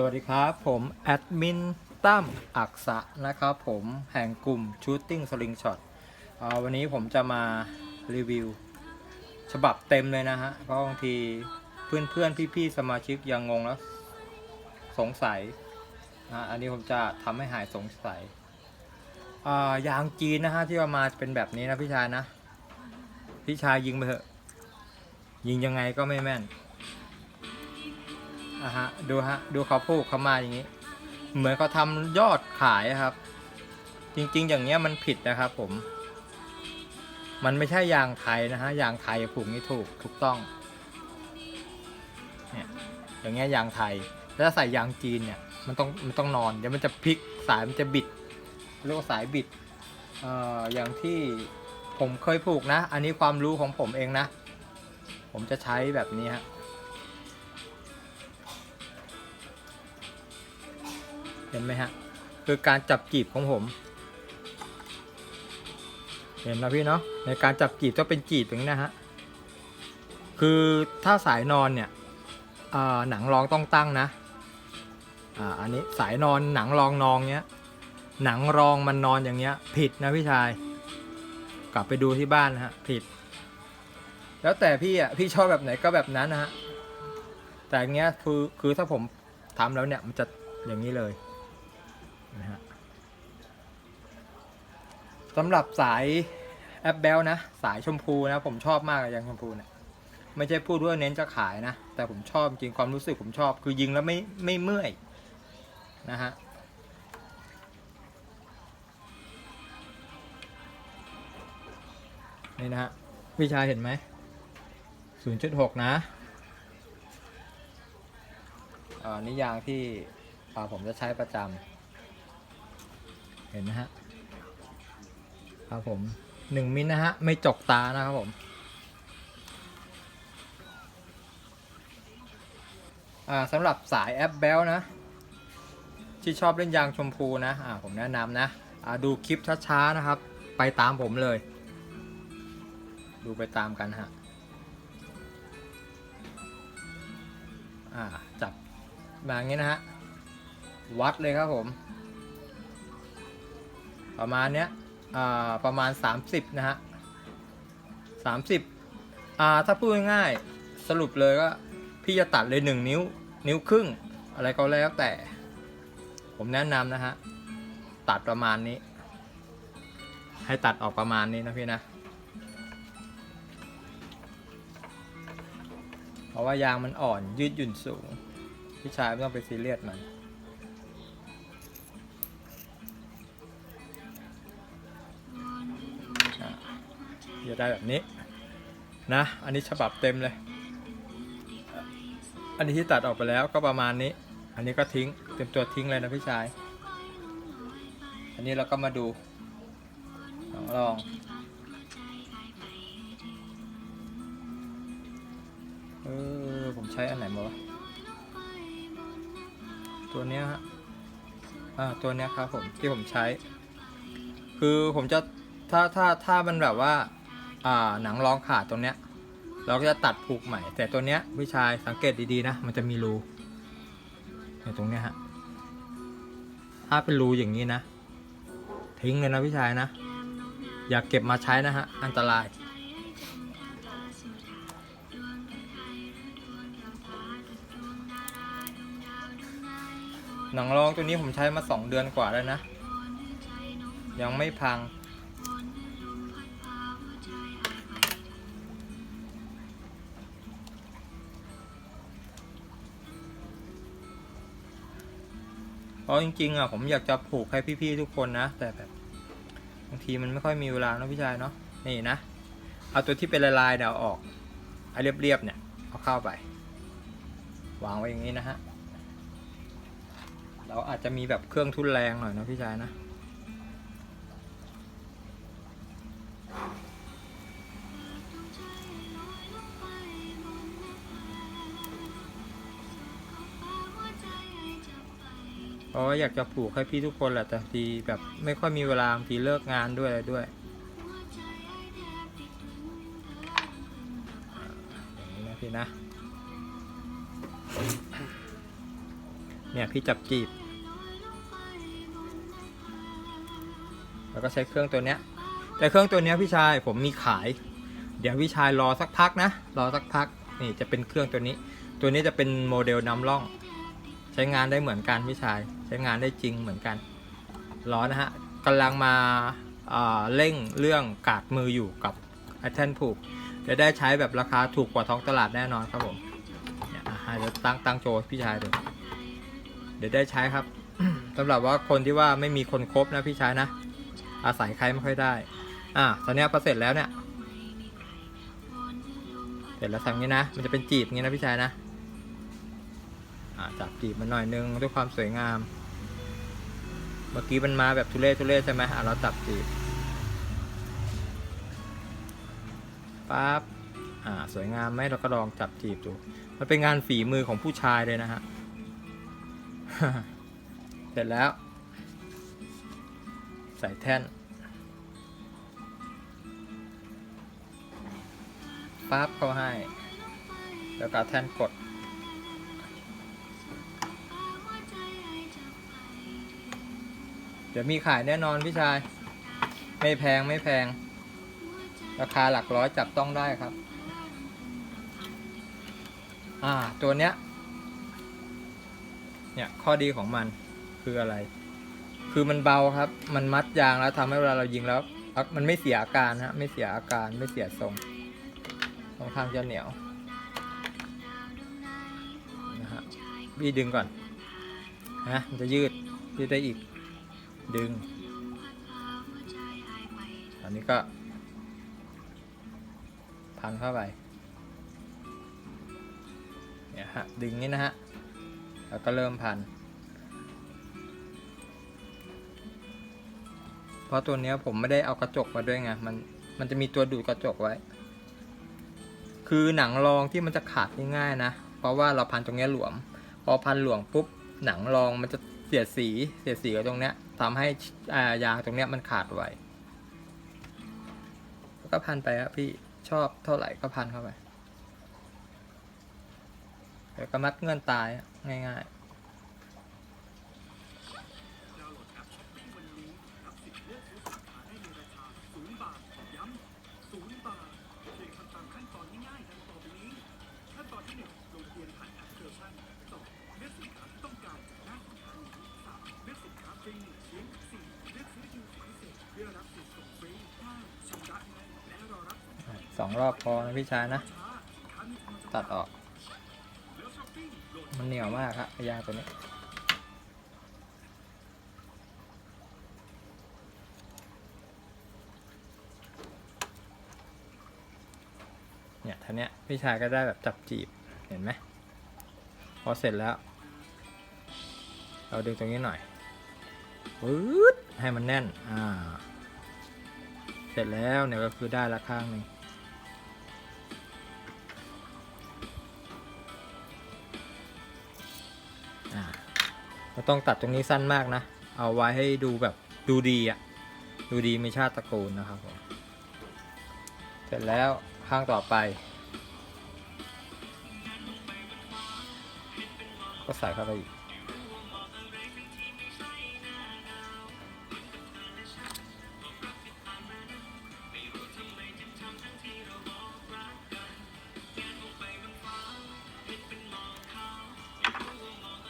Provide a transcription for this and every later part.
สวัสดีครับ ผมแอดมินตั้มอักษะนะครับผมแห่งกลุ่ม Shooting Slingshot อ่าวันนี้ผมจะมารีวิว ฉบับเต็มเลยนะฮะ เพราะบางทีเพื่อนเพื่อนๆพี่ๆสมาชิกยังงงแล้ว สงสัยอันนี้ผมจะทำให้หายสงสัยยางจีนนะฮะ ที่ามาเป็นแบบนี้นะพี่ชายนะ พี่ชายยิงไปเถอะ ยิงยังไงก็ไม่แม่น อะฮะดูฮะดูเขาพูดเขามาอย่างนี้ เหมือนเขาทำยอดขายครับ จริงๆ อย่างเงี้ยมันผิดนะครับผม มันไม่ใช่ยางไทยนะฮะยางไทยผูกนี่ถูกถูกต้องเนี่ยอย่างเงี้ยยางไทยแล้วถ้าใส่ยางจีนเนี่ยมันต้องมันต้องนอนเดี๋ยวมันจะพลิกสายมันจะบิดเรียกว่าสายบิดเอ่ออย่างที่ผมเคยผูกนะ อันนี้ความรู้ของผมเองนะ ผมจะใช้แบบนี้ฮะ เห็นไหมฮะ คือการจับจีบของผม เห็นนะพี่เนาะในการจับจีบต้องเป็นจีบอย่างนี้นะฮะ คือถ้าสายนอนเนี่ยหนังรองต้องตั้งนะอ่าอันนี้สายนอนหนังรองนองเนี้ย หนังรองมันนอนอย่างเงี้ย ผิดนะพี่ชาย กลับไปดูที่บ้านนะฮะผิด แล้วแต่พี่อะพี่ชอบแบบไหนก็แบบนั้นนะฮะแต่อย่างเงี้ยคือคือถ้าผมทำแล้วเนี่ยมันจะอย่างนี้เลย นะฮะสำหรับสายแอปเบลนะ สายชมพูนะ ผมชอบมากเลยยางชมพูเนี่ยไม่ใช่พูดด้วยเน้นจะขายนะ แต่ผมชอบจริงความรู้สึกผมชอบ คือยิงแล้วไม่ไม่เมื่อยนะฮะนี่นะฮะพี่ชายเห็นไหม 0.6 นะอ่านี่ยางที่อ่าผมจะใช้ประจำ เห็นนะฮะครับผมหนึ่งมิลนะฮะ ไม่จกตานะครับผมอ่าสำหรับสายแอปเบลนะ ที่ชอบเล่นยางชมพูนะอ่าผมแนะนำนะอ่าดูคลิปช้าๆนะครับ ไปตามผมเลย ดูไปตามกันฮะอ่าจับมาอย่างนี้นะฮะ วัดเลยครับผม ประมาณเนี้ยอ่าประมาณ 30 นะฮะ30อ่าถ้าพูดง่ายๆสรุปเลยก็พี่จะตัดเลย 1 นิ้ว นิ้วครึ่ง อะไรก็แล้วแต่ ผมแนะนำนะฮะ ตัดประมาณนี้ ให้ตัดออกประมาณนี้นะพี่นะ เพราะว่ายางมันอ่อนยืดหยุ่นสูง พี่ชายไม่ต้องไปซีเรียสมัน จะได้แบบนี้นะ อันนี้ฉบับเต็มเลย อันนี้ที่ตัดออกไปแล้วก็ประมาณนี้ อันนี้ก็ทิ้งเต็มตัวทิ้งเลยนะพี่ชาย อันนี้เราก็มาดูลองลองเออผมใช้อันไหนมาวะตัวเนี้ยฮะอ่าตัวเนี้ยครับผมที่ผมใช้ คือผมจะถ้าถ้าถ้ามันแบบว่า อ่าหนังรองขาดตรงเนี้ย เราก็จะตัดผูกใหม่ แต่ตัวเนี้ยพี่ชายสังเกตดีๆนะ มันจะมีรูในตรงเนี้ยฮะถ้าเป็นรูอย่างนี้นะ ทิ้งเลยนะพี่ชายนะ อย่าเก็บมาใช้นะฮะ อันตราย หนังรองตัวนี้ผมใช้มาสองเดือนกว่าแล้วนะ ยังไม่พัง ราะจริง ๆอะผมอยากจะผูกให้พี่ๆทุกคนนะ แต่แบบบางทีมันไม่ค่อยมีเวลาเนาะพี่ชายเนาะนี่นะ เอาตัวที่เป็นลายๆเดี๋ยวอาออกไอ้เรียบๆเนี่ยเอาเข้าไป วางไว้อย่างนี้นะฮะเราอาจจะมีแบบเครื่องทุนแรงหน่อยนะพี่ชายนะ ราะว่าอยากจะผูกให้พี่ทุกคนแหละแต่ทีแบบไม่ค่อยมีเวลาบางทีเลิกงานด้วยอะไรด้วยอย่างนี้นะพี่นะ เนี่ยพี่จับจีบ แล้วก็ใช้เครื่องตัวเนี้ย แต่เครื่องตัวเนี้ยพี่ชายผมมีขาย เดี๋ยวพี่ชายรอสักพักนะ รอสักพัก นี่จะเป็นเครื่องตัวนี้ ตัวนี้จะเป็นโมเดลนำร่อง ใช้งานได้เหมือนกันพี่ชาย ใช้งานได้จริงเหมือนกันรอนะฮะกำลังมาอ่าเร่งเรื่องกาดมืออยู่กับไอเทนผูกจะได้ใช้แบบราคาถูกกว่าท้องตลาดแน่นอนครับผมเดี๋ยวตั้งตั้งโชว์พี่ชายดูเดี๋ยวได้ใช้ครับสำหรับว่าคนที่ว่าไม่มีคนครบนะพี่ชายนะ อาศัยใครไม่ค่อยได้ อะตอนนี้พอเสร็จแล้วเนี่ยเสร็จแล้วทำงี้นะ มันจะเป็นจีบงี้นะพี่ชายนะ อะจับจีบมันหน่อยนึงด้วยความสวยงาม เมื่อกี้มันมาแบบทุเรศทุเรศใช่ไหมอะเราจับจีบปั๊บอ่าสวยงามไหมเราก็ลองจับจีบดู มันเป็นงานฝีมือของผู้ชายเลยนะฮะ เสร็จแล้ว ใส่แท่นปั๊บเข้าให้ แล้วก็แท่นกด เดี๋ยวมีขายแน่นอนพี่ชาย ไม่แพงไม่แพง ราคาหลักร้อยจับต้องได้ครับ อ่าตัวเนี้ย เนี่ยข้อดีของมันคืออะไร คือมันเบาครับ มันมัดยางแล้วทำให้เวลาเรายิงแล้ว มันไม่เสียอาการฮะ ไม่เสียอาการไม่เสียทรงค่อนข้างจะเหนียวนะฮะพี่ดึงก่อนนะมันจะยืดยืดได้อีก ดึง อันนี้ก็ พันเข้าไป เนี่ยฮะ ดึงนี้นะฮะ แล้วก็เริ่มพัน เพราะตัวเนี้ยผมไม่ได้เอากระจกมาด้วยไง มัน มันจะมีตัวดูดกระจกไว้ คือหนังรองที่มันจะขาดง่ายๆนะ เพราะว่าเราพันตรงนี้หลวม พอพันหลวมปุ๊บ หนังรองมันจะเสียดสี เสียดสีกับตรงเนี้ย ทำให้ยางตรงเนี้ยมันขาดไวก็พันไปครับพี่ชอบเท่าไหร่ก็พันเข้าไปแล้วก็มัดเงื่อนตายง่ายๆ รอบพอนะพี่ชายนะ ตัดออก มันเหนียวมากครับยางตัวนี้เนี่ยท่านี้ยพี่ชายก็ได้แบบจับจีบเห็นไหมพอเสร็จแล้ว เราดึงตรงนี้หน่อยปื๊ดให้มันแน่นอ่า เสร็จแล้วเนี่ยก็คือได้ละข้างหนึ่ง ราต้องตัดตรงนี้สั้นมากนะ เอาไว้ให้ดูแบบดูดีอะดูดีมีชาติตระกูลนะครับผมเสร็จแล้วข้างต่อไป ก็ใส่เข้าไปอีก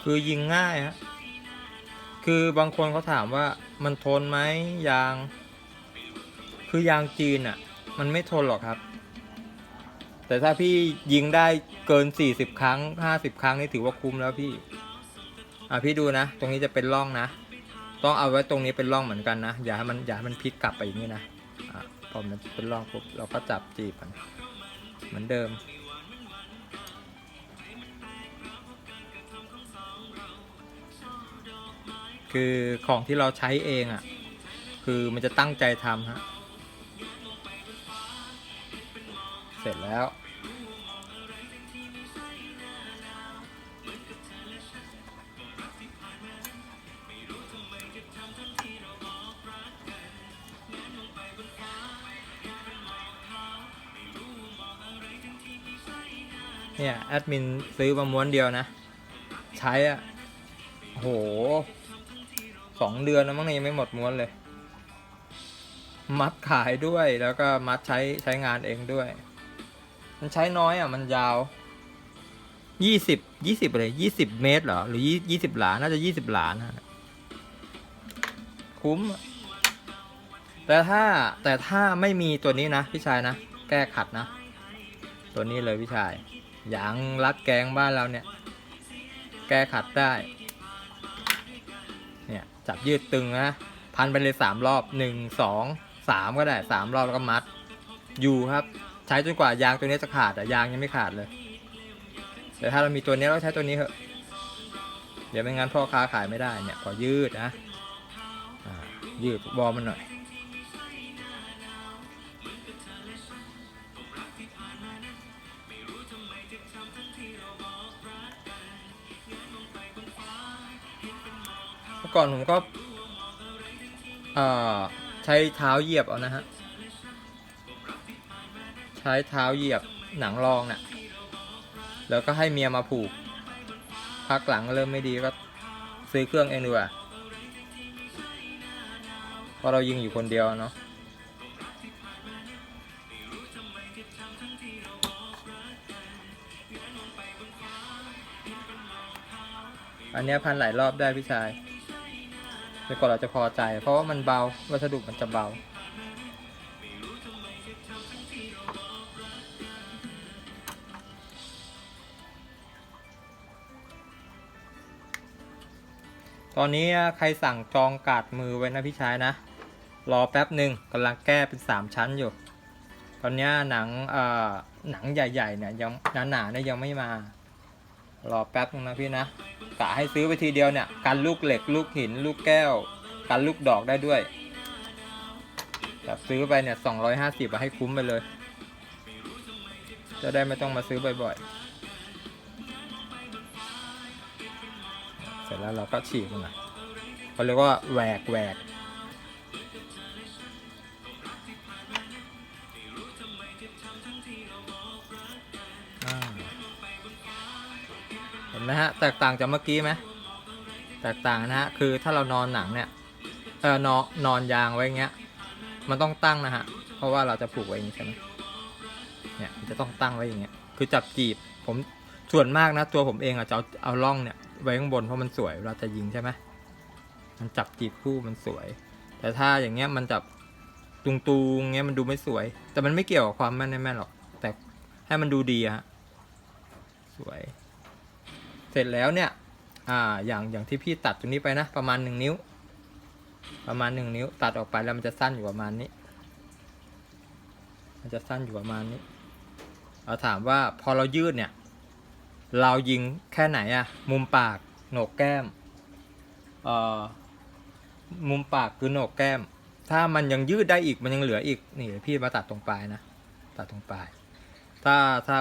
คือยิงง่ายฮะ คือบางคนเขาถามว่ามันทนไหมยาง คือยางจีนอะ่ะ มันไม่ทนหรอกครับ แต่ถ้าพี่ยิงได้เกิน40ครั้ง50ครั้งนี่ถือว่าคุ้มแล้วพี่ อะพี่ดูนะ ตรงนี้จะเป็นร่องนะ ต้องเอาไว้ตรงนี้เป็นร่องเหมือนกันนะ อย่าให้มันอย่าให้มันพลิกกลับไปอย่างนี้นะ อะพอมันเป็นร่องปุ๊บเราก็จับจีบมันเหมือนเดิม คือของที่เราใช้เองอะ่ะ คือมันจะตั้งใจทำฮะ เสร็จแล้ว เนี่ย แอดมินซื้อมาม้วนเดียวนะ ใช้อะโห สองเดือนแล้วมั้งเนี่ยยังไม่หมดม้วนเลย มัดขายด้วยแล้วก็มัดใช้ใช้งานเองด้วย มันใช้น้อยอะ มันยาวยี่สิบยี่สิบอะไรยี่สิบเมตรเหรอ หรือยี่ยี่สิบหลาน่าจะยี่สิบหลานะคุ้ม แต่ถ้าแต่ถ้าไม่มีตัวนี้นะพี่ชายนะ แก้ขัดนะ ตัวนี้เลยพี่ชายยางรัดแกงบ้านเราเนี่ย แก้ขัดได้ จับยืดตึงนะพันไปเลยสามรอบหนึ่งสองสามก็ได้สามรอบแล้วก็มัด อยู่ครับ ใช้จนกว่ายางตัวนี้จะขาดแต่ยางยังไม่ขาดเลยแต่ถ้าเรามีตัวนี้เราใช้ตัวนี้เถอะ เดี๋ยวไม่งั้นพ่อค้าขายไม่ได้เนี่ย พอยืดนะยืดบอลมันหน่อย เมื่อก่อนผมก็ใช้เท้าเหยียบเอานะฮะ ใช้เท้าเหยียบหนังรองเนะ่ะ แล้วก็ให้เมียมาผูก พักหลังเริ่มไม่ดีก็ซื้อเครื่องเองดีกว่าเพราะเรายิงอยู่คนเดียวเนาะอันนี้พันหลายรอบได้พี่ชาย จนกว่าเราจะพอใจ เพราะว่ามันเบาวัสดุมันจะเบา ตอนนี้ใครสั่งจองกาดมือไว้นะพี่ชายนะ รอแป๊บหนึ่งกำลังแก้เป็นสามชั้นอยู่ ตอนนี้หนังหนังใหญ่ๆเนี่ยยังหนาๆเนี่ยยังไม่มา รอแป๊บนึงนะพี่นะกะให้ซื้อไปทีเดียวเนี่ยกันลูกเหล็กลูกหิน ลูกแก้ว กันลูกดอกได้ด้วยแบบซื้อไปเนี่ยสองร้อยห้าสิบให้คุ้มไปเลย จะได้ไม่ต้องมาซื้อบ่อยๆ เสร็จแล้วเราก็ฉีกมันหน่อยเขาเรียกว่าแหวกแหวก ไหมฮะ แตกต่างจากเมื่อกี้ไหมแตกต่างนะฮะ คือถ้าเรานอนหนังเนี่ย เออนอนนอนยางไว้เงี้ย มันต้องตั้งนะฮะ เพราะว่าเราจะผูกไว้อย่างนี้ใช่ไหมเนี่ยมันจะต้องตั้งไว้อย่างเงี้ย คือจับจีบ ผมส่วนมากนะ ตัวผมเองอะจะเอาเอาล่องเนี่ยไว้ข้างบนเพราะมันสวยเวลาจะยิงใช่ไหมมันจับจีบคู่มันสวย แต่ถ้าอย่างเงี้ยมันจับตุงตูงเงี้ยมันดูไม่สวย แต่มันไม่เกี่ยวกับความแม่นไม่แม่นหรอก แต่ให้มันดูดีฮะ สวย เสร็จแล้วเนี่ยอ่าอย่างอย่างที่พี่ตัดตรงนี้ไปนะ ประมาณหนึ่งนิ้ว ประมาณหนึ่งนิ้ว ตัดออกไปแล้วมันจะสั้นอยู่ประมาณนี้ มันจะสั้นอยู่ประมาณนี้เราถามว่าพอเรายืดเนี่ย เรายิงแค่ไหนอะมุมปากโหนกแก้มเอ่อมุมปากคือโหนกแก้ม ถ้ามันยังยืดได้อีกมันยังเหลืออีกนี่พี่มาตัดตรงปลายนะตัดตรงปลาย ถ้าถ้า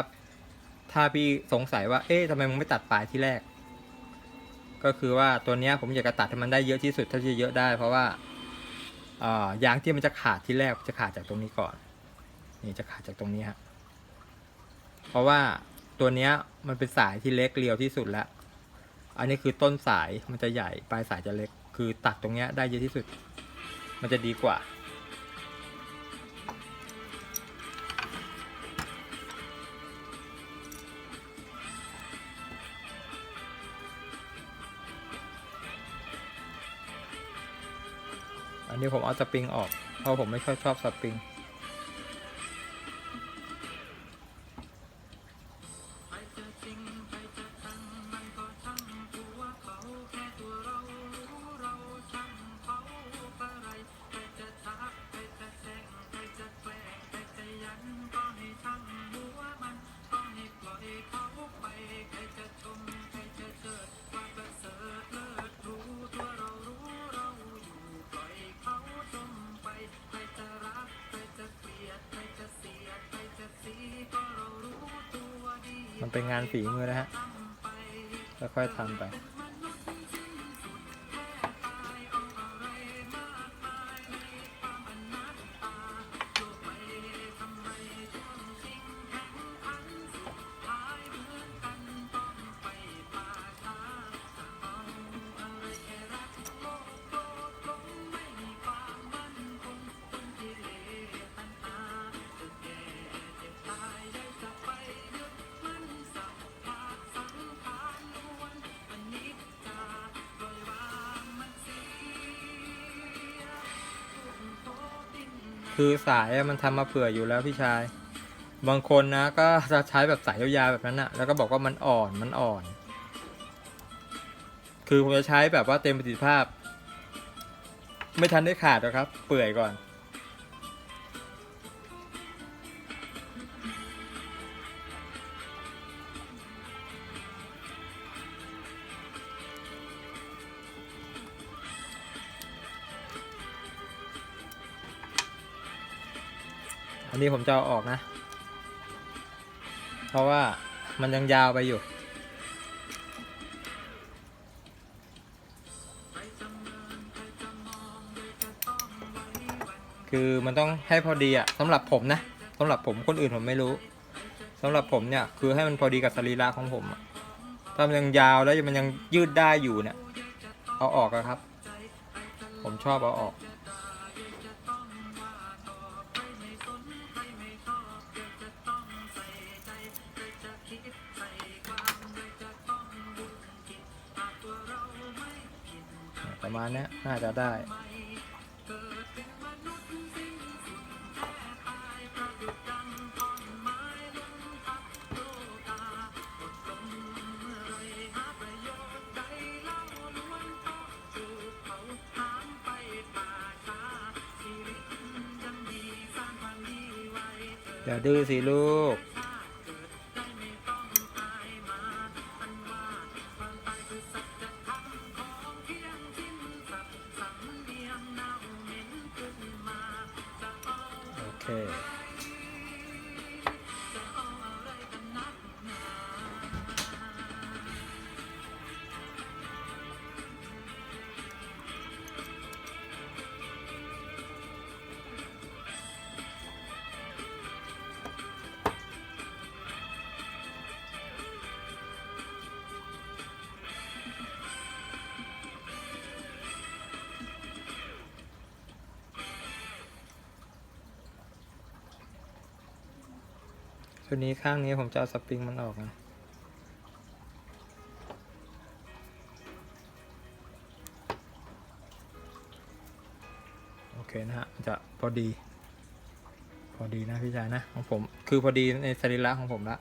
ถ้าพี่สงสัยว่า เอ๊ะทำไมมึงไม่ตัดปลายที่แรก ก็คือว่าตัวเนี้ยผมอยากจะตัดให้มันได้เยอะที่สุดเท่าที่จะเยอะได้ เพราะว่าเอ่อยางที่มันจะขาดที่แรกจะขาดจากตรงนี้ก่อน นี่จะขาดจากตรงนี้ฮะ เพราะว่าตัวเนี้ยมันเป็นสายที่เล็กเรียวที่สุดแล้ว อันนี้คือต้นสายมันจะใหญ่ปลายสายจะเล็ก คือตัดตรงเนี้ยได้เยอะที่สุด มันจะดีกว่า อันนี้ผมเอาสปริงออกเพราะผมไม่ค่อยชอบสปริง มันเป็นงานฝีมือนะฮะค่อยๆทำไป คือสายมันทำมาเผื่ออยู่แล้วพี่ชาย บางคนนะก็จะใช้แบบสายยาวๆแบบนั้นอะแล้วก็บอกว่ามันอ่อนมันอ่อน คือผมจะใช้แบบว่าเต็มประสิทธิภาพ ไม่ทันได้ขาดหรอกครับ เปื่อยก่อน นนี้ผมจะเอาออกนะ เพราะว่ามันยังยาวไปอยู่ คือมันต้องให้พอดีอะสำหรับผมนะสำหรับผมคนอื่นผมไม่รู้สำหรับผมเนี่ยคือให้มันพอดีกับสรีระของผมถ้ามันยังยาวแล้วมันยังยืดได้อยู่เนี่ยเอาออกอะครับ ผมชอบเอาออก มาณนี้น่าจะได้ อย่าดื้อสิลูก ชุดนี้ข้างนี้ผมจะเอาสปริงมันออกนะโอเคนะฮะจะพอดี พอดีนะพี่ชายนะของผมคือพอดีในสรีระของผมละ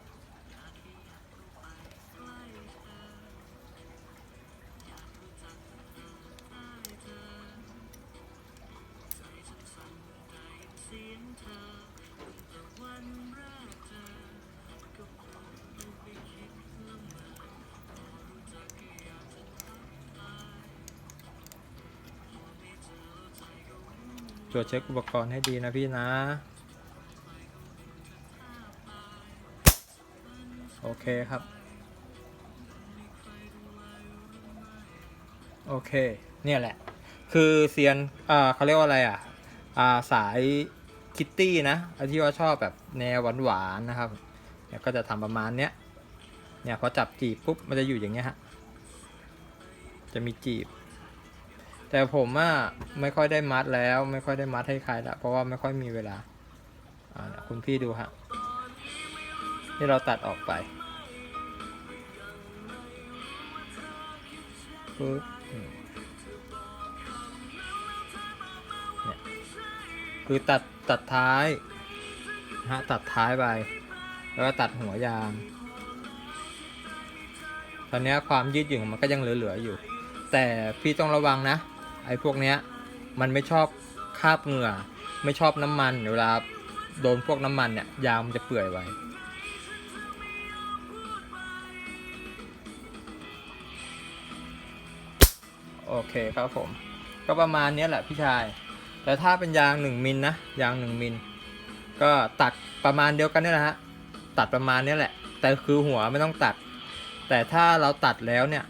ตร วจเช็คอุปกรณ์ให้ดีนะพี่นะ โอเคครับ โอเค เนี่ยแหละ คือเซียนอ่าเขาเรียกว่าอะไรอะ อ่าสายคิตตี้นะไอ้ที่ว่าชอบแบบแนวหวานๆนะครับ เนี่ยก็จะทำประมาณเนี้ย เนี่ยพอจับจีบปุ๊บมันจะอยู่อย่างเงี้ยฮะ จะมีจีบ แต่ผมอะไม่ค่อยได้มัดแล้ว ไม่ค่อยได้มัดให้ใครละเพราะว่าไม่ค่อยมีเวลาอ่าคุณพี่ดูฮะที่เราตัดออกไปปึ๊บคือตัดตัดท้ายฮะตัดท้ายไป แล้วก็ตัดหัวยาง ตอนนี้ความยืดหยุ่นมันก็ยังเหลือๆอยู่ แต่พี่ต้องระวังนะ ไอ้พวกเนี้ยมันไม่ชอบคาบเหงื่อ ไม่ชอบน้ำมันเวลาโดนพวกน้ำมันเนี่ยยางมันจะเปื่อยไวโอเคครับผม ก็ประมาณเนี้ยแหละพี่ชาย แต่ถ้าเป็นยางหนึ่งมิลนะยางหนึ่งมิล ก็ตัดประมาณเดียวกันนี่แหละฮะตัดประมาณเนี้ยแหละ แต่คือหัวไม่ต้องตัด แต่ถ้าเราตัดแล้วเนี่ย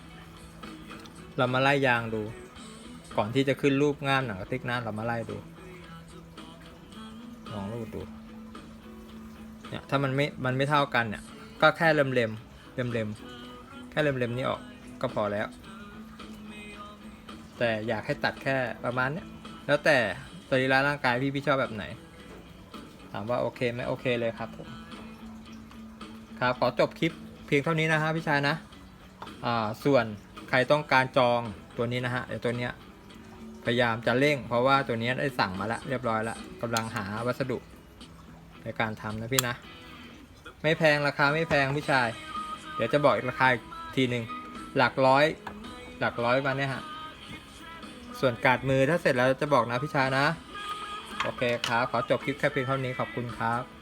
เรามาไล่ยางดู ก่อนที่จะขึ้นรูปงามหนังกติ๊กหน้าเรามาไล่ดูลองรูดดูเนี่ยถ้ามันไม่มันไม่เท่ากันเนี่ยก็แค่เล็มเล็มเล็มเล็มแค่เล็มเล็มนี้ออกก็พอแล้ว แต่อยากให้ตัดแค่ประมาณเนี้ยแล้วแต่สรีระร่างกายพี่พี่ชอบแบบไหน ถามว่าโอเคไหมโอเคเลยครับผมครับขอจบคลิปเพียงเท่านี้นะฮะพี่ชายนะ อ่าส่วนใครต้องการจองตัวนี้นะฮะเดี๋ยวตัวเนี้ย พยายามจะเร่ง เพราะว่าตัวนี้ได้สั่งมาแล้วเรียบร้อยแล้วกำลังหาวัสดุในการทำนะพี่นะ ไม่แพงราคาไม่แพงพี่ชาย เดี๋ยวจะบอกราคาอีกทีหนึ่งหลักร้อย หลักร้อยมาเนี่ยฮะส่วนการ์ดมือถ้าเสร็จแล้วจะบอกนะพี่ชายนะ โอเคครับ ขอจบคลิปแค่เพียงเท่านี้ขอบคุณครับ